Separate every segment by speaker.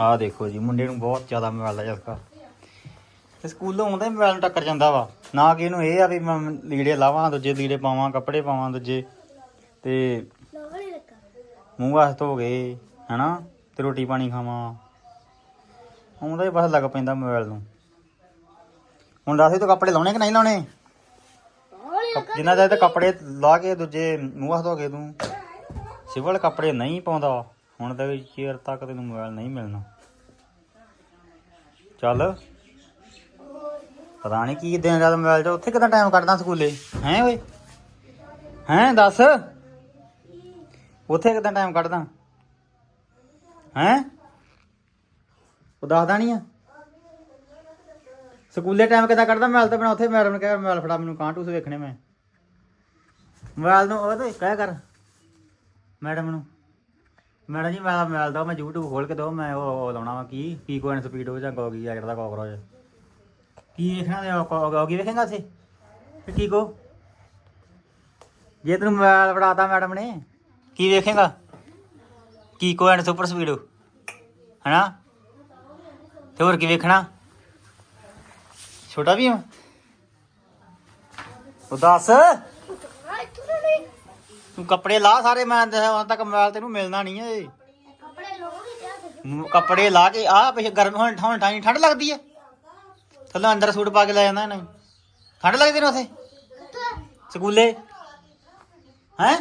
Speaker 1: ਆਹ ਦੇਖੋ ਜੀ, ਮੁੰਡੇ ਨੂੰ ਬਹੁਤ ਜ਼ਿਆਦਾ ਮੋਬਾਈਲ ਦਾ ਚਸਕਾ ਤੇ ਸਕੂਲੋਂ ਆਉਂਦਾ ਹੀ ਮੋਬਾਈਲ ਨੂੰ ਟੱਕਰ ਜਾਂਦਾ ਵਾ। ਨਾ ਕਿ ਇਹਨੂੰ ਇਹ ਆ ਵੀ ਮੈਂ ਲੀੜੇ ਲਾਵਾਂ, ਦੂਜੇ ਲੀੜੇ ਪਾਵਾਂ, ਕੱਪੜੇ ਪਾਵਾਂ, ਦੂਜੇ। ਤੇ ਮੂੰਹ ਹੱਥ ਧੋ ਗਏ ਹਨਾ, ਤੇ ਰੋਟੀ ਪਾਣੀ ਖਾਵਾਂ। ਆਉਂਦਾ ਹੀ ਬਸ ਲੱਗ ਪੈਂਦਾ ਮੋਬਾਈਲ ਨੂੰ। ਹੁਣ ਦੱਸ ਤੂੰ ਕੱਪੜੇ ਲਾਉਣੇ ਕਿ ਨਹੀਂ ਲਾਉਣੇ? ਜਿੰਨਾ ਚਾਹੇ ਕੱਪੜੇ ਲਾ ਕੇ ਦੂਜੇ ਮੂੰਹ ਹੱਥ ਧੋ ਕੇ ਤੂੰ, ਸਿਵਲ ਕੱਪੜੇ ਨਹੀਂ ਪਾਉਂਦਾ। ਹੁਣ ਤੱਕ ਚੇਰ ਤੱਕ ਤੈਨੂੰ ਮੋਬਾਈਲ ਨਹੀਂ ਮਿਲਣਾ। ਚੱਲ। ਪਤਾ ਨਹੀਂ ਕੀ ਦਿਨ ਰਾਤ ਮੋਬਾਈਲ 'ਚ ਉੱਥੇ ਕਿਦਾਂ ਟਾਈਮ ਕੱਢਦਾ ਸਕੂਲੇ? ਹੈਂ ਓਏ? ਹੈਂ, ਦੱਸ? ਉੱਥੇ ਕਿਦਾਂ ਟਾਈਮ ਕੱਢਦਾ? ਹੈਂ? ਉਹ ਦੱਸਦਾ ਨਹੀਂ ਆ। ਸਕੂਲੇ ਟਾਈਮ ਕਿਦਾਂ ਕੱਢਦਾ ਮੋਬਾਈਲ ਤੇ ਬਣਾ ਉੱਥੇ ਮੈਡਮ ਨੇ ਕਿਹਾ, ਮੋਬਾਈਲ ਫੜਾ, ਮੈਨੂੰ ਕਾਂਟੂਸ ਵੇਖਣੇ ਮੈਂ। ਮੋਬਾਈਲ ਨੂੰ ਉਹ ਤੇ ਕਹਿ ਕਰ, ਮੈਡਮ ਨੂੰ। ਮੈਡਮ ਜੀ, ਮੈਂ ਮੋਬਾਈਲ ਦੋ, ਮੈਂ YouTube ਖੋਲ ਕੇ ਦੋ, ਮੈਂ ਉਹ ਲਾਉਣਾ ਵਾ ਕੀ ਕੀ ਕੋਇਨ ਸਪੀਡ ਜਾਂ ਗੋਗੀ ਆ ਜਿਹੜਾ ਕਾਕਰੋਚ ਕੀ ਵੇਖਣਾ ਤੇ ਗੋਗੀ ਵੇਖੇਗਾ ਸੀ ਤੇ ਜੇ ਤੈਨੂੰ ਮੋਬਾਈਲ ਫੜਾਤਾ ਮੈਡਮ ਨੇ, ਕੀ ਵੇਖੇਗਾ? ਕੀ ਕੋਇਨ ਸੁਪਰ ਸਪੀਡ ਹਨਾ? ਤੇ ਹੋਰ ਕੀ ਵੇਖਣਾ? ਛੋਟਾ ਵੀ ਹਾਂ ਉਹ ਦੱਸ। ਤੂੰ ਕੱਪੜੇ ਲਾ ਸਾਰੇ ਮੈਂ ਤੇ ਹੁਣ ਤੱਕ ਮੋਬਾਈਲ ਤੈਨੂੰ ਮਿਲਣਾ ਨਹੀਂ ਏ
Speaker 2: ਕੱਪੜੇ ਤੇ
Speaker 1: ਕੱਪੜੇ ਲਾ ਕੇ ਆ ਪਿਛੇ ਗਰਮ ਹੁਣ ਹੁਣ ਠਾਣੀ ਠੰਡ ਲੱਗਦੀ ਹੈ। ਥੱਲੇ ਅੰਦਰ ਸੂਟ ਪਾ ਕੇ ਲੈ ਜਾਂਦਾ ਇਹਨੇ ਠੰਡ ਲੱਗਦੀ ਨੇ ਉਥੇ? ਸਕੂਲੇ? ਹੈ?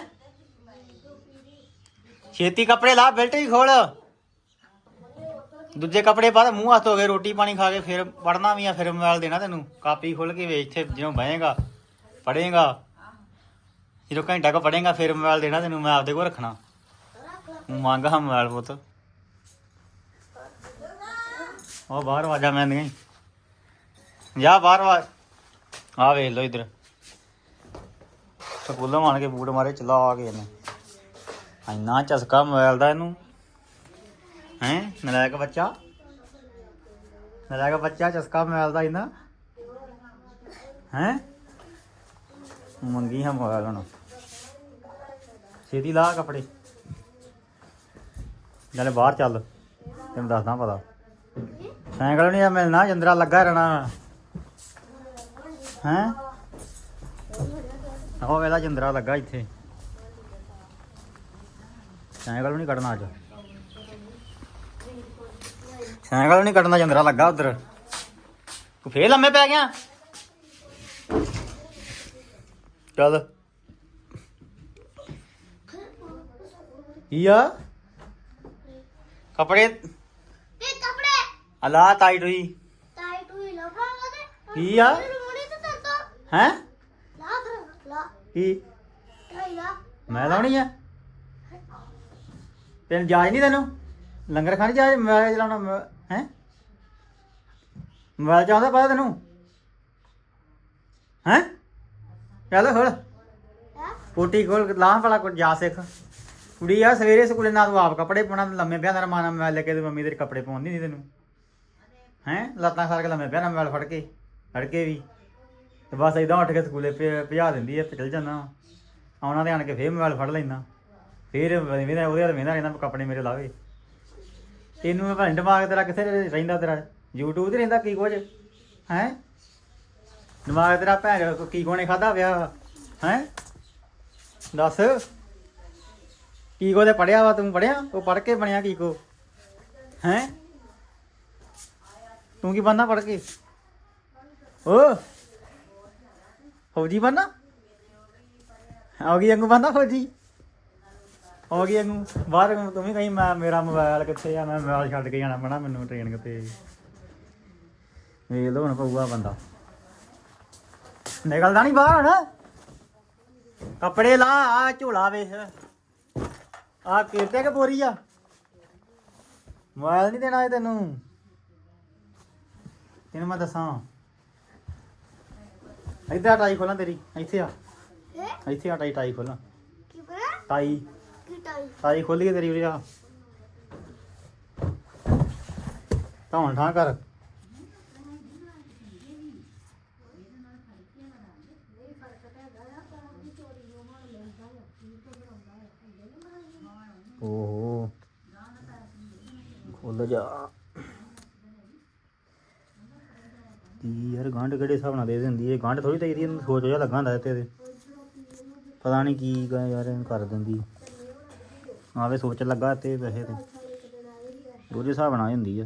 Speaker 1: ਛੇਤੀ ਕੱਪੜੇ ਲਾ ਬੈਲਟ ਹੀ ਖੋਲ। ਦੂਜੇ ਕੱਪੜੇ ਪਾ ਮੂੰਹ ਹੱਥ ਹੋ ਗਏ ਰੋਟੀ ਪਾਣੀ ਖਾ ਕੇ ਫਿਰ ਪੜਨਾ ਵੀ ਆ ਫਿਰ ਮੋਬਾਈਲ ਦੇਣਾ ਤੈਨੂੰ। ਕਾਪੀ ਖੋਲ ਕੇ ਵੇਚ ਇੱਥੇ ਜਦੋਂ ਬਹੇਗਾ ਪੜੇਗਾ ਜਦੋਂ ਘੰਟਾ ਕੋ ਪੜੇਗਾ ਫਿਰ ਮੋਬਾਈਲ ਦੇਣਾ ਤੈਨੂੰ, ਮੈਂ ਆਪਦੇ ਕੋਲ ਰੱਖਣਾ। ਮੰਗ ਹਾਂ ਮੋਬਾਈਲ ਪੁੱਤ। ਉਹ ਬਾਹਰ ਵਾਜਾ ਮੈਂ ਨਹੀਂ। ਜਾ ਬਾਹਰ ਵਾ ਆ ਵੇਖ ਲੋ ਇਧਰ। ਸਕੂਲੋਂ ਆਣ ਕੇ ਬੂਟ ਮਾਰੇ, ਚਲਾ ਆ ਕੇ ਇਹਨੇ। ਇੰਨਾ ਚਸਕਾ ਮੋਬਾਈਲ ਦਾ ਇਹਨੂੰ। ਹੈ? ਨਲਾਇਕ ਬੱਚਾ? ਨਲਾਇਕ ਬੱਚਾ ਚਸਕਾ ਮੋਬਾਈਲ ਦਾ ਇਹਨਾਂ ਹੈ? ਮੰਗੀ ਹਾਂ ਮੋਬਾਈਲ ਹੁਣ। ਛੇਤੀ ਲਾ ਕੱਪੜੇ। ਨਾਲੇ ਬਾਹਰ ਚੱਲ, ਤੈਨੂੰ ਦੱਸਦਾ ਪਤਾ। ਸਾਈਕਲ ਨਹੀਂ ਮਿਲਣਾ, ਜੰਦਰਾ ਲੱਗਾ ਰਹਿਣਾ। ਹੈ? ਉਹ ਵੇਲਾ ਜੰਦਰਾ ਲੱਗਾ ਇੱਥੇ। ਸਾਈਕਲ ਵੀ ਨਹੀਂ ਕੱਢਣਾ ਅੱਜ। ਸਾਈਕਲ ਵੀ ਨਹੀਂ ਕੱਢਣਾ, ਜੰਦਰਾ ਲੱਗਾ ਉਧਰ। ਫੇਰ ਲੰਮੇ ਪੈ ਗਿਆ? ਚੱਲ। ਕੀ ਆ? ਕੱਪੜੇ?
Speaker 2: ਤੇ ਕੱਪੜੇ।
Speaker 1: ਅਲਾ ਟਾਈਟ ਹੋਈ।
Speaker 2: ਟਾਈਟ ਹੋਈ ਲਵਾਂਗਾ ਤੇ
Speaker 1: ਕੀ ਆ?
Speaker 2: ਤੇ
Speaker 1: ਹੈ?
Speaker 2: ਲਾ ਲਾ।
Speaker 1: ਕੀ? ਮੈਂ ਲਾਉਣੀ ਆ? ਤੈਨੂੰ ਜਾਜ ਨਹੀਂ ਤੈਨੂੰ? ਲੰਗਰ ਖਾਣੀ ਜਾਜ? ਮੈਂ ਚਲਾਉਣਾ ਹੈ? ਮੋਬਾਈਲ ਚਾਹੁੰਦਾ ਪਤਾ ਤੈਨੂੰ? ਹੈ? ਚੱਲ ਖੋਲ
Speaker 2: ਹੈ?
Speaker 1: ਕੋਟੀ ਖੋਲ ਲਾਂ ਭਲਾ ਕੁਝ ਜਾ ਸਿੱਖ। ਕੁੜੀ ਆ ਸਵੇਰੇ ਸਕੂਲੇ ਨਾ ਤੂੰ ਆਪ ਕੱਪੜੇ ਪਾਉਣਾ ਤੇ ਲੰਮੇ ਪਿਆ ਤੇਰਾ ਮਾਨਾ ਮੋਬਾਈਲ ਲੈ ਕੇ ਤੇ ਮੰਮੀ ਤੇਰੇ ਕੱਪੜੇ ਪਾਉਂਦੀ ਨਹੀਂ ਤੈਨੂੰ। ਹੈ? ਲੱਤਾਂ ਖਾ ਕੇ ਲੰਮੇ ਪਿਆ ਨਾ ਮੋਬਾਈਲ ਫੜ ਕੇ ਫੜ ਕੇ ਵੀ। ਤੇ ਬਸ ਇਦਾਂ ਉੱਠ ਕੇ ਸਕੂਲੇ ਭਜਾ ਦਿੰਦੀ ਐ ਚਲ ਜਾਂਦਾ। ਆਉਣਾ ਤੇ ਆਣ ਕੇ ਫੇਰ ਮੋਬਾਈਲ ਫੜ ਲੈਂਦਾ। ਫੇਰ ਵੇਂਦਾ ਉਹਦੇ ਹੱਥ ਵੇਂਦਾ ਰਹਿੰਦਾ ਕੱਪੜੇ ਮੇਰੇ ਲਾਵੇ। ਤੈਨੂੰ ਮੈਂ ਭਾਂ ਦਿਮਾਗ ਤੇਰਾ ਕਿੱਥੇ ਰਹਿੰਦਾ ਤੇਰਾ? YouTube ਤੇ ਰਹਿੰਦਾ ਕੀ ਕੁਝ? ਹੈ? ਦਿਮਾਗ ਤੇਰਾ ਭੈਣ ਚੋਦ ਕੀ ਕੋਨੇ ਖਾਦਾ ਪਿਆ, ਹੈ? ਦੱਸ। ਕੀ ਕੋ ਤੇ ਪੜਿਆ ਵਾ, ਤੂੰ ਪੜਿਆ ਉਹ ਪੜ ਕੇ ਬਣਿਆ ਕੀ ਕੋ ਹੈ? ਤੂੰ ਕੀ ਬੰਨਾ ਪੜ ਕੇ? ਓ! ਫੌਜੀ ਬੰਨਾ ਆ ਗਈ ਅੰਗੂ ਬੰਨਾ ਫੌਜੀ? ਹੋ ਗਈ ਅੰਗੂ ਬਾਹਰ ਤੂੰ ਵੀ ਕਹੀਂ, ਮੈਂ, ਮੇਰਾ ਮੋਬਾਈਲ ਕਿੱਥੇ ਆ? ਮੈਂ ਮੋਬਾਈਲ ਛੱਡ ਕੇ ਜਾਣਾ ਪੈਣਾ, ਮੈਨੂੰ ਟ੍ਰੇਨਿੰਗ ਤੇ ਵੇਖ ਲਓ ਹੁਣ ਪਊਗਾ ਬੰਦਾ। ਨਿਕਲਦਾ ਨਹੀਂ ਬਾਹਰ ਹੁਣ। ਕੱਪੜੇ ਲਾ ਆ ਝੋਲਾ ਵੇਖ। ਆ ਕਿਤੇ ਕਿ ਬੋਰੀ ਆ? ਮੋਬਾਈਲ ਨਹੀਂ ਦੇਣਾ ਇਹ ਤੈਨੂੰ। ਤੈਨੂੰ ਮੈਂ ਦੱਸਾਂ। ਇੱਧਰ ਆ ਟਾਈ ਖੋਲਾਂ ਤੇਰੀ ਇੱਥੇ ਆ। ਇੱਥੇ ਆ ਟਾਈ ਟਾਈ ਖੋਲਾਂ।
Speaker 2: ਕੀ
Speaker 1: ਟਾਈ।
Speaker 2: ਕੀ ਟਾਈ?
Speaker 1: ਟਾਈ ਖੋਲੀਏ ਤੇਰੀ ਉਰੇ ਆ। ਧੌਣ ਠਾਂ ਕਰ ਓਹੋ ਉੱਲ ਜਾ। ਕੀ ਯਾਰ ਗੰਢ ਕਿਹੜੇ ਹਿਸਾਬ ਨਾਲ ਦੇ ਦਿੰਦੀ ਹੈ ਗੰਢ ਥੋੜੀ ਚਾਹੀਦੀ ਇਹਨੂੰ ਸੋਚ ਜਾ ਲੱਗਾ ਹੁੰਦਾ ਤੇ। ਪਤਾ ਨਹੀਂ ਕੀ ਗਾ ਯਾਰ ਇਹਨੂੰ ਕਰ ਦਿੰਦੀ। ਆਵੇ ਸੋਚ ਲੱਗਾ ਤੇ ਵੈਸੇ ਤੇ। ਉਹਦੇ ਹਿਸਾਬ ਨਾਲ ਹੁੰਦੀ ਆ।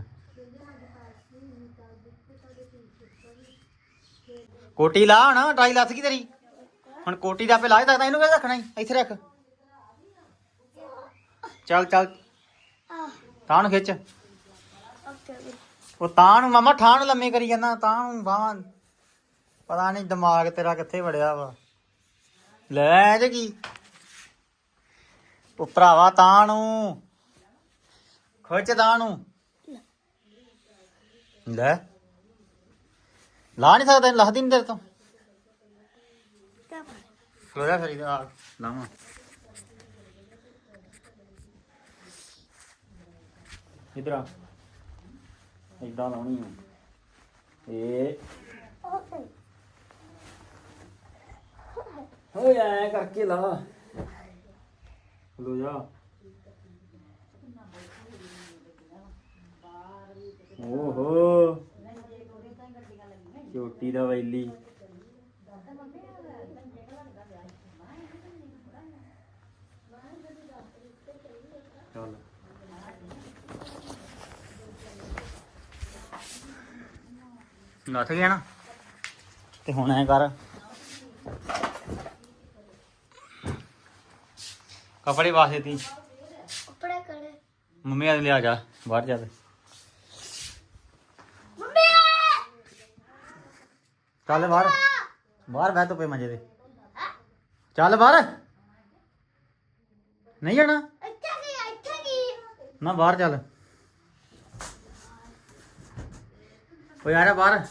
Speaker 1: ਕੋਟੀ ਲਾ ਹਣਾ, ਟਾਈ ਲੱਥ ਗਈ ਤੇਰੀ। ਹੁਣ ਕੋਟੀ ਦਾ ਆਪੇ ਲਾ ਸਕਦਾ, ਇਹਨੂੰ ਕਿਹ ਰੱਖਣਾ ਈ? ਇੱਥੇ ਰੱਖ। ਚੱਲ ਚੱਲ। ਤਾਂ ਨੂੰ ਖਿੱਚ। ਉਹ ਤਾਂ ਨੂੰ ਮਾਮਾ ਠਾਣ ਲੰਮੇ ਕਰੀ ਜਾਂਦਾ ਤਾਂ ਨੂੰ ਬਾਹਾਂ। ਪਤਾ ਨਹੀਂ ਦਿਮਾਗ ਤੇਰਾ ਕਿੱਥੇ ਵੜਿਆ ਵਾ। ਲੈ ਜੇ ਕੀ। ਉਹ ਭਰਾਵਾ ਤਾਂ ਨੂੰ। ਖਿੱਚ ਤਾਂ ਨੂੰ। ਲੈ। ਲਾ ਨਹੀਂ ਸਕਦਾ, ਇਹਨੂੰ ਲੱਥਦੀ ਨਹੀਂ ਤੇਰੇ ਤੋਂ।
Speaker 2: ਕਿਆ
Speaker 1: ਫਰੀ ਦਾ ਲਾਵਾਂ। ਇਧਰ ਆ। ਇਦਾਂ ਲਾਉਣੀ ਆ। ਇਹ
Speaker 2: ਓਕੇ
Speaker 1: ਐ ਕਰਕੇ ਲਾ। ਲੋ ਜਾ। ਓਹੋ। ਚੋਟੀ ਦਾ ਵੈਲੀ। ਨੱਠ ਗਿਆ ਨਾ। ਤੇ ਹੁਣ ਐ ਕਰ। ਕਪੜੇ ਵਾਸੇ ਤੀ
Speaker 2: ਕੱਪੜੇ ਕਰੇ
Speaker 1: ਮੰਮੀ ਆ ਲਿਆ ਜਾ ਬਾਹਰ ਜਾ ਕੇ।
Speaker 2: ਮੰਮੀ
Speaker 1: ਚੱਲ ਬਾਹਰ। ਬਾਹਰ ਬਹਿ ਤੋ ਪੇ ਮੰਜੇ ਤੇ। ਚੱਲ ਬਾਹਰ। ਨਹੀਂ ਜਾਣਾ?
Speaker 2: ਇੱਥੇ ਕੀ ਇੱਥੇ ਕੀ?
Speaker 1: ਨਾ ਬਾਹਰ ਚੱਲ। ਓ ਯਾਰ ਬਾਹਰ।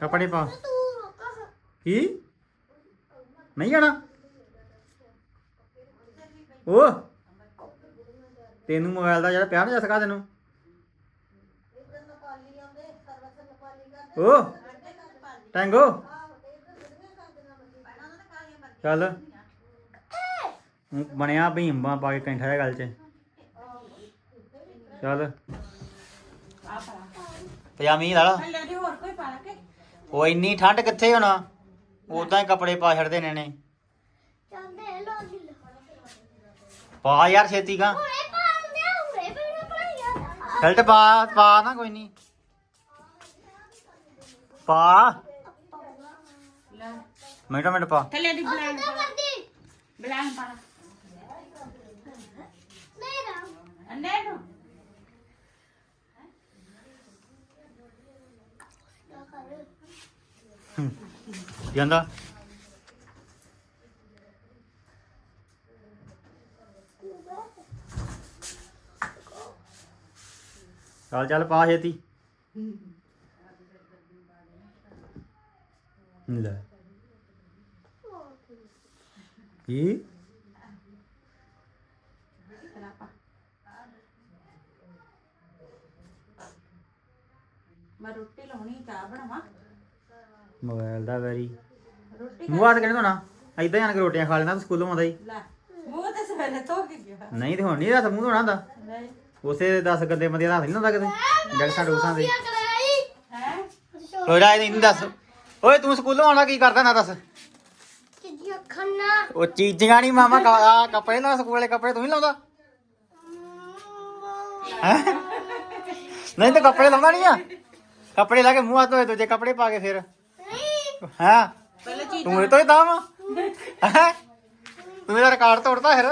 Speaker 1: ਕੱਪੜੇ ਪਾ। ਕੀ? ਨਹੀਂ ਜਾਣਾ? ਓ। ਤੈਨੂੰ ਮੋਬਾਈਲ ਦਾ ਜਿਹੜਾ ਪਿਆ ਨਾ ਜਸਕਾ ਤੈਨੂੰ। ਓ। ਟੈਂਗੋ। ਚੱਲ। ਬਣਿਆ ਭੀਮਾ ਪਾ ਕੇ ਕੈਂਠਾ ਦੇ ਗੱਲ 'ਚ। ਚੱਲ। ਪਜਾਮੀ ਲਾ ਲਾ
Speaker 3: ਹੱਲੇ ਦੀ ਹੋਰ ਕੋਈ ਪਾਲਾ ਕੇ।
Speaker 1: ਉਹ ਇੰਨੀ ਠੰਡ ਕਿੱਥੇ ਹੋਣਾ? ਉਦਾਂ ਹੀ ਕੱਪੜੇ ਪਾ ਛੱਡਦੇ ਨੇ ਨੇ
Speaker 2: ਲੋ
Speaker 1: ਪਾ ਯਾਰ ਛੇਤੀ ਗਾ
Speaker 2: ਹੁਣੇ ਪਾਉਂਦੇ ਆ ਹੁਣੇ ਬਣਾ ਪੜਾਈਆ
Speaker 1: ਸ਼ਰਟ ਪਾ ਪਾ ਨਾ ਕੋਈ ਨਹੀਂ ਪਾ।
Speaker 3: ਲੈ।
Speaker 1: ਮਿੰਟੋ ਮਿੰਟ ਪਾ।
Speaker 3: ਥੱਲੇ ਦੀ
Speaker 2: ਕਿੱਦਾਂ ਕਰਦੀ।
Speaker 3: ਬਲਾਨ ਪਾਲਾ
Speaker 2: ਨਹੀਂ ਰਾ
Speaker 3: ਅੰਨੇ ਨੂੰ
Speaker 2: ਕਿਆ ਕਰ
Speaker 1: ਜਾਂਦਾ ਚੱਲ ਚੱਲ ਪਾ ਛੇਤੀ। ਲੈ। ਕੀ?
Speaker 3: ਮੈਂ ਰੋਟੀ ਲਾਉਣੀ ਚਾਹ ਬਣਾਵਾਂ।
Speaker 1: ਮੋਬਾਈਲ ਦਾ ਵੈਰੀ।
Speaker 3: ਰੋਟੀ
Speaker 1: ਮੂੰਹ ਹੱਥ ਕਿਹਨੇ ਧੋਣਾ? ਐਦਾਂ ਜਾਣ ਕੇ ਰੋਟੀਆਂ ਖਾ ਲੈਣਾ ਤੂੰ ਸਕੂਲੋਂ ਆਉਂਦਾ ਹੀ।
Speaker 3: ਲੈ ਮੂੰਹ ਤੇ ਸਵੇਰੇ ਧੋ ਕੇ ਗਿਆ।
Speaker 1: ਨਹੀਂ ਤੇ ਹੁਣ ਨਹੀਂ ਹੱਥ ਮੂੰਹ ਧੋਣਾ ਹੁੰਦਾ?
Speaker 3: ਨਹੀਂ।
Speaker 1: ਉਸੇ 10 ਗੰਦੇ ਬੰਦੇ ਦਾ ਹੱਥ ਨਹੀਂ ਹੁੰਦਾ ਕਿਤੇ ਜਗਸਾਂ ਡੂਸਾਂ ਦੇ।
Speaker 2: ਕਿਆ ਕਰਾਈ
Speaker 3: ਹੈ?
Speaker 1: ਕੋਈ ਰਾਏ ਨਹੀਂ ਦੱਸ। ਓਏ ਤੂੰ ਸਕੂਲੋਂ ਆਉਣਾ ਕੀ ਕਰਦਾ ਨਾ ਦੱਸ? ਉਹ ਚੀਜ਼ਾਂ ਨਹੀਂ ਮਾਮਾ ਕ- ਕੱਪੜੇ ਲਾ ਸਕੂਲ ਵਾਲੇ ਕੱਪੜੇ ਤੂੰ ਹੀ ਲਾਉਂਦਾ? ਹੈਂ? ਨਹੀਂ ਤੇ ਕੱਪੜੇ ਲਾਉਂਦਾ ਨਹੀਂ ਆ। ਕੱਪੜੇ ਲਾ ਕੇ ਮੂੰਹ ਹੱਥ ਧੋਏ ਦੂਜੇ ਕੱਪੜੇ ਪਾ ਕੇ ਫਿਰ। ਹਾਂ?
Speaker 3: ਪਹਿਲੇ ਚੀਜ਼
Speaker 1: ਤੂੰ ਇਹ ਤੋਂ ਹੀ ਦਾਵਾ ਹੈਂ? ਤੂੰ ਇਹਦਾ ਰਿਕਾਰਡ ਤੋੜਦਾ ਫਿਰ?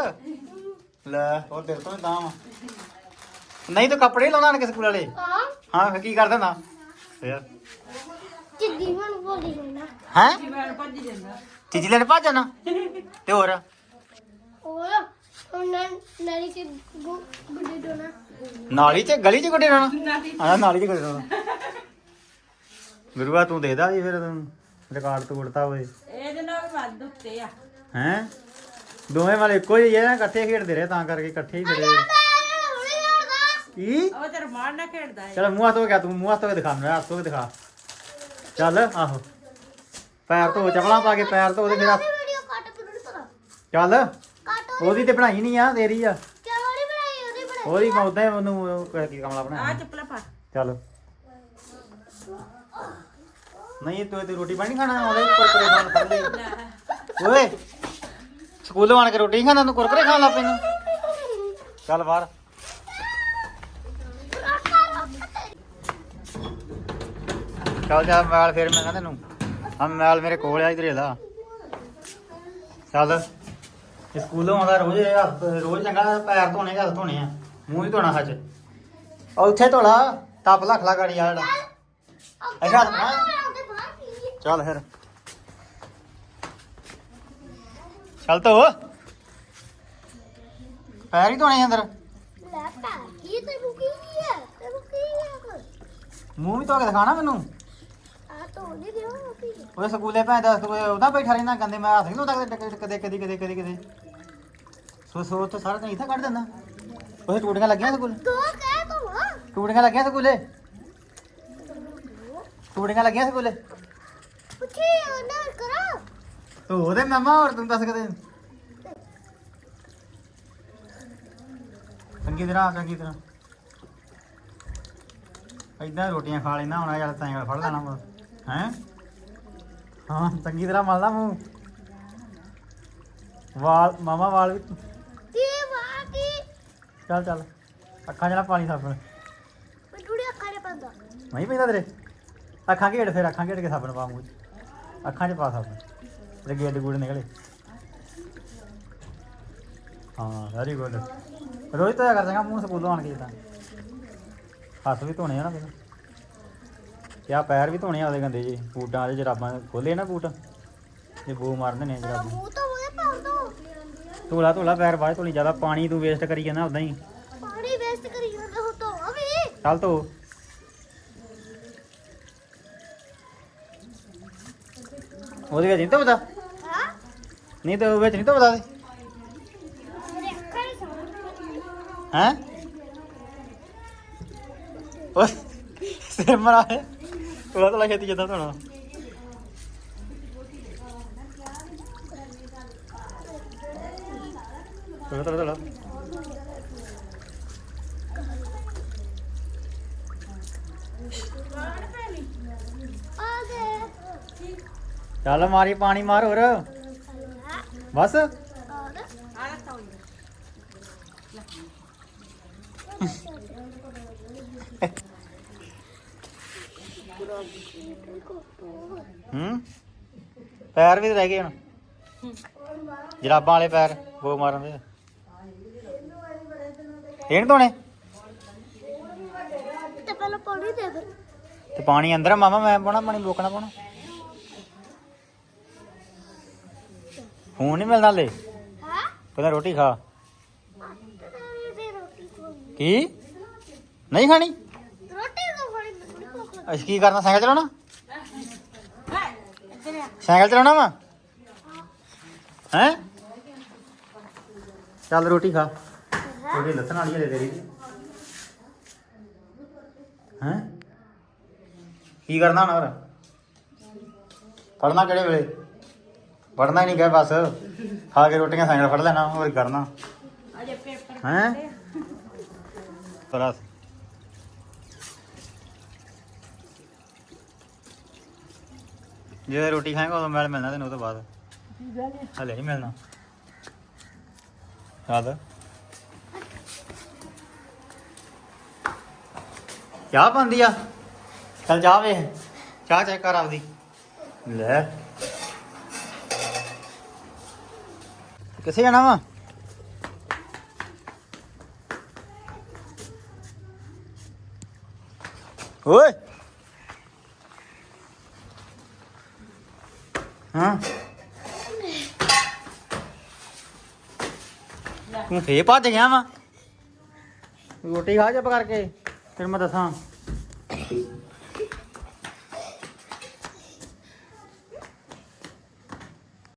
Speaker 1: ਲੈ ਹੋਰ ਤੇਰੇ ਤੋਂ ਹੀ ਦਾਵਾ ਨਹੀਂ ਤੂੰ ਕੱਪੜੇ ਹੀ ਲਾਉਂਦਾ ਨਾ ਸਕੂਲ ਵਾਲੇ।
Speaker 2: ਹਾਂ।
Speaker 1: ਹਾਂ ਫਿਰ ਕੀ ਕਰਦਾ ਨਾ ਫਿਰ?
Speaker 2: ਜਿੱਦੀ। ਮਨ ਬੋਲੀ ਨਾ
Speaker 1: ਹੈ
Speaker 3: ਜਾਂਦਾ।
Speaker 1: ਚੀਜ਼ੀ ਲੈਣ ਭੱਜ ਜਾਣਾ? ਤੇ ਹੋਰ?
Speaker 2: ਉਹ ਉਹਨਾਂ ਨਾਲੀ ਤੇ ਗੁ- ਗੁੱਡੀ ਡੋਣਾ।
Speaker 1: ਨਾਲੀ ਚ? ਗਲੀ ਚ ਗੁੱਡੇ ਰਹਿਣਾ
Speaker 3: ਨਾਲੀ
Speaker 1: ਆ ਨਾਲੀ ਚ ਗੁੱਡੇ ਰਹਿਣਾ ਗੁਰੂਆ ਤੂੰ ਦੇਦਾ ਜੀ ਫਿਰ ਤੂੰ ਰਿਕਾਰਡ ਤੋੜਤਾ ਓਏ।
Speaker 3: ਇਹਦੇ ਨਾਲ ਵੀ ਵੱਧ ਉੱਤੇ ਆ।
Speaker 1: ਹੈ? ਦੋਵੇਂ ਵਾਲੇ ਇੱਕੋ ਜਿਹੇ ਆ ਇਕੱਠੇ ਖੇਡਦੇ ਰਹੇ ਤਾਂ ਕਰਕੇ ਇਕੱਠੇ ਹੀ ਖੇਡੇ ਕੀ?
Speaker 3: ਉਹ ਤੇ ਰਮਾਨ ਨਾਲ ਖੇਡਦਾ ਹੈ।
Speaker 1: ਚਲ ਮੂੰਹ ਹੱਥ ਹੋ ਗਿਆ ਤੂੰ ਮੂੰਹ ਹੱਥ ਹੋ ਕੇ ਦਿਖਾ ਮੇਰਾ ਹੱਥ ਹੋ ਕੇ ਦਿਖਾ। ਚੱਲ ਆਹੋ। ਪੈਰ ਧੋ ਚਪਲਾਂ ਪਾ ਕੇ ਪੈਰ ਧੋ ਤੇ ਫਿਰ ਹੱਥ
Speaker 2: ਵੀਡੀਓ ਕੱਟ
Speaker 1: ਚੱਲ।
Speaker 2: ਕੱਟ
Speaker 1: ਉਹਦੀ ਤੇ ਬਣਾਈ ਨਹੀਂ ਆ ਤੇਰੀ ਆ।
Speaker 2: ਕਿਆ ਵਾਲੀ ਬਣਾਈ ਉਹਦੀ
Speaker 1: ਉਹਦੀ ਮੈਂ ਉਦਾਂ ਹੀ ਉਹਨੂੰ ਉਹ ਕਹਿ ਕੇ ਕਮਲਾ
Speaker 3: ਆ
Speaker 1: ਬਣਾਇਆ
Speaker 3: ਚੱਪਲਾਂ ਪਾ।
Speaker 1: ਚੱਲ। ਨਹੀਂ, ਤੂੰ ਤੇ ਰੋਟੀ ਪਾਣੀ ਖਾਣਾ, ਉਹਦੇ ਕੁਰਕਰੇ ਖਾਣ ਫੜ ਲਈ ਓਏ, ਸਕੂਲੋਂ ਆਣ ਕੇ ਰੋਟੀ ਨਹੀਂ ਖਾਣਾ ਤੂੰ ਕੁਰਕਰੇ ਖਾਣ ਲੱਗ ਪੈਨੂੰ ਚੱਲ ਬਾਹਰ। ਚੱਲ ਜਾ, ਮੈਲ ਫੇਰ ਮੈਂ ਕਹਿੰਦਾ ਤੈਨੂੰ। ਆ ਮੈਲ ਮੇਰੇ ਕੋਲ ਆ, ਇਧਰ ਇਹਦਾ ਚੱਲ। ਇਹ ਸਕੂਲੋਂ ਆਉਂਦਾ ਰੋਜ਼, ਹੱਥ, ਰੋਜ਼ ਚੰਗਾ ਪੈਰ ਧੋਣੇ, ਹੱਥ ਧੋਣੇ ਆ। ਮੂੰਹ ਹੀ ਧੋਣਾ ਸੱਚ ਉੱਥੇ ਧੋਲਾ ਟੱਪ ਲੱਖ ਲਾ ਗਾੜੀ ਆ ਜਿਹੜਾ। ਅੱਛਾ ਚੱਲ ਫਿਰ। ਚੱਲ ਤੋ ਪੈਰ ਹੀ ਧੋਣੇ ਅੰਦਰ।
Speaker 2: ਤੇ ਹੈ ਤੇ ਹੈ
Speaker 1: ਮੂੰਹ ਵੀ ਧੋ ਕੇ ਦਿਖਾਣਾ ਮੈਨੂੰ?
Speaker 2: ਆ ਤੋਂ ਨਹੀਂ ਦਿਓ ਰੁਕੀ
Speaker 1: ਉਹ ਸਕੂਲੇ ਭੈਣ ਦਾ ਉਹਦਾ ਬੈਠਾ ਰਹਿੰਦਾ ਕਹਿੰਦੇ ਮੈਂ ਹੱਥ ਨਹੀਂ ਧੋਦਾ ਕਦੇ ਕਦੇ ਕਦੇ ਕਦੇ ਕਦੇ ਕਦੇ ਸੋ ਸੋ ਤੋਂ ਸਾਰਾ ਦਿਨ ਇੱਥੇ ਕੱਢ ਦਿੰਦਾ। ਉਹ ਟੂਟੀਆਂ ਲੱਗੀਆਂ ਸਕੂਲ।
Speaker 2: ਤੋ ਕਹਿ ਤੋ
Speaker 1: ਟੂਟੀਆਂ ਲੱਗੀਆਂ ਸਕੂਲੇ? ਟੂਟੀਆਂ ਲੱਗੀਆਂ ਸਕੂਲੇ?
Speaker 2: ਪੁੱਛੀ ਉਹਨਾਂ ਕਰੋ?
Speaker 1: ਤੂੰ ਉਹਦੇ ਮਾਮਾ ਹੋਰ ਤੂੰ ਦੱਸ ਕਦੇ? ਚੰਗੀ ਤਰ੍ਹਾਂ ਚੰਗੀ ਤਰ੍ਹਾਂ। ਰੋਟੀਆਂ ਖਾ ਲੈਣਾ ਹੁਣ ਚੱਲ ਤੈਂ ਫੜ ਲੈਣਾ ਵਾ। ਹੈ? ਹਾਂ ਚੰਗੀ ਤਰ੍ਹਾਂ ਮਲਦਾ ਮੂੰਹ। ਵਾਲ ਮਾਮਾ ਵਾਲ ਵੀ।
Speaker 2: ਕੀ ਵਾਕੀ
Speaker 1: ਚੱਲ ਚੱਲ। ਅੱਖਾਂ ਨਾ ਪਾਣੀ ਸਾਬਣ।
Speaker 2: ਨੇ ਪੰਦਾ
Speaker 1: ਨਹੀਂ ਪੈਂਦਾ ਤੇਰੇ। ਅੱਖਾਂ ਘੇੜ ਫਿਰ ਅੱਖਾਂ ਘੇੜ ਕੇ ਸਾਬਣ ਪਾ ਮੂੰਹ 'ਚ। ਅੱਖਾਂ 'ਚ ਪਾ ਸਾਬਣ ਤੇ ਗੇਡ ਗੂੜ ਨਿਕਲੇ। ਹਾਂ ਵੈਰੀ ਗੁੱਡ ਰੋਜ਼ ਧੋਇਆ ਕਰ ਜਾਂਗਾ ਮੂੰਹ ਸਕੂਲੋਂ ਆਣ ਕੇ ਜਿੱਦਾਂ। ਹੱਥ ਵੀ ਧੋਣੇ ਆ ਨਾ ਫਿਰ ਕਿਆ ਪੈਰ ਵੀ ਧੋਣੇ ਆ ਉਹਦੇ ਗੰਦੇ ਜੀ ਬੂਟਾਂ ਵਾਲੇ ਜਰਾਬਾਂ ਖੋਲੇ ਨਾ ਬੂਟ। ਜੇ ਬੂ ਮਾਰਦੇ ਨੇ ਜਰਾਬਾਂ।
Speaker 2: ਮੂੰਹ ਤਾਂ ਹੋਏ ਪਾਉ ਦੋ।
Speaker 1: ਧੋਲਾ ਧੋਲਾ ਪੈਰ ਬਾਅਦ ਧੋਲੀ। ਜ਼ਿਆਦਾ ਪਾਣੀ ਤੂੰ ਵੇਸਟ ਕਰੀ ਜਾਂਦਾ ਉਦਾਂ ਹੀ।
Speaker 2: ਪਾਣੀ ਵੇਸਟ ਕਰੀ ਜਾਂਦਾ ਹੋ ਤੋ ਵੀ।
Speaker 1: ਚੱਲ ਧੋ। ਉਹਦੇ ਵਿੱਚ ਨਹੀਂ
Speaker 2: ਹਾਂ।
Speaker 1: ਨਹੀਂ ਤੇ ਉਹ ਵਿੱਚ ਨਹੀਂ
Speaker 2: ਸਾਹਮਣੇ
Speaker 1: ਹੈ? ਉਹ ਸਿਰ ਮਰਾ ਹੈ ਉਹ ਤਾਂ ਖੇਤੀ ਜਿੱਦਾਂ ਧੋਣਾ। ਥੋੜਾ ਥੋੜਾ ਥੋੜਾ ਚੱਲ ਮਾਰੀ ਪਾਣੀ ਮਾਰ ਹੋਰ। ਬਸ। ਹੂੰ। ਪੈਰ ਵੀ ਰਹਿ ਗਏ ਹੁਣ। ਜਰਾਬਾਂ ਵਾਲੇ ਪੈਰ ਬੋ ਮਾਰਨ ਦੇ। ਇਹ ਨੀ ਧੋਣੇ?
Speaker 2: ਤੇ ਪਹਿਲਾਂ ਪਾਣੀ ਦੇ ਫਿਰ।
Speaker 1: ਤੇ ਪਾਣੀ ਅੰਦਰ ਆ। ਮਾਮਾ ਮੈਂ ਪਾਉਣਾ ਪਾਣੀ ਬੋਕਣਾ ਪਾਉਣਾ। ਹੁਣ ਨਹੀਂ ਮਿਲਦਾ ਲੈ
Speaker 2: ਹਾਂ?
Speaker 1: ਪਹਿਲਾਂ ਰੋਟੀ ਖਾ।
Speaker 2: ਤੇ ਰੋਟੀ ਖਾਣੀ
Speaker 1: ਕੀ? ਨਹੀਂ ਖਾਣੀ?
Speaker 2: ਰੋਟੀ ਤਾਂ ਖਾਣੀ? ਮੈਨੂੰ ਭੁੱਖ ਲੱਗੀ।
Speaker 1: ਅਸੀਂ ਕੀ ਕਰਨਾ? ਸਾਈਕਲ ਚਲਾਉਣਾ? ਸਾਈਕਲ ਚਲਾਉਣਾ ਵਾ? ਹੈ? ਚੱਲ ਰੋਟੀ ਖਾ। ਥੋੜੀ ਲੱਥਣ ਵਾਲੀ ਹਲੇ ਤੇਰੀ। ਹੈ? ਕੀ ਕਰਨਾ ਹੁਣ ਹੋਰ? ਪੜਨਾ ਕਿਹੜੇ ਵੇਲੇ? ਪੜਨਾ ਹੀ ਨਹੀਂ ਗਏ ਬਸ। ਖਾ ਕੇ ਰੋਟੀਆਂ ਸਾਈਕਲ ਫੜ ਲੈਣਾ ਹੋਰ ਕੀ ਕਰਨਾ।
Speaker 3: ਅਜੇ ਪੇਪਰ
Speaker 1: ਹੈ? ਬਸ ਜੇ ਰੋਟੀ ਖਾਏਗਾ ਉਦੋਂ ਮੈਲ ਮਿਲਣਾ ਤੈਨੂੰ ਉਹ ਤੋਂ ਬਾਅਦ। ਹਲੇ ਨਹੀਂ ਮਿਲਣਾ। ਚੱਲ ਚਾਹ ਬੰਦੀ ਆ? ਚੱਲ ਜਾ ਵੇ ਚਾਹ ਚੈੱਕ ਕਰ ਆਪਦੀ। ਲੈ। ਕਿੱਥੇ ਜਾਣਾ ਵਾ ਓਏ ਹਾਂ ਤੂੰ ਫੇਰ ਭੱਜ ਗਿਆ ਵਾ ਰੋਟੀ ਖਾ ਜਾ ਕਰਕੇ ਫਿਰ ਮੈਂ ਦੱਸਾਂ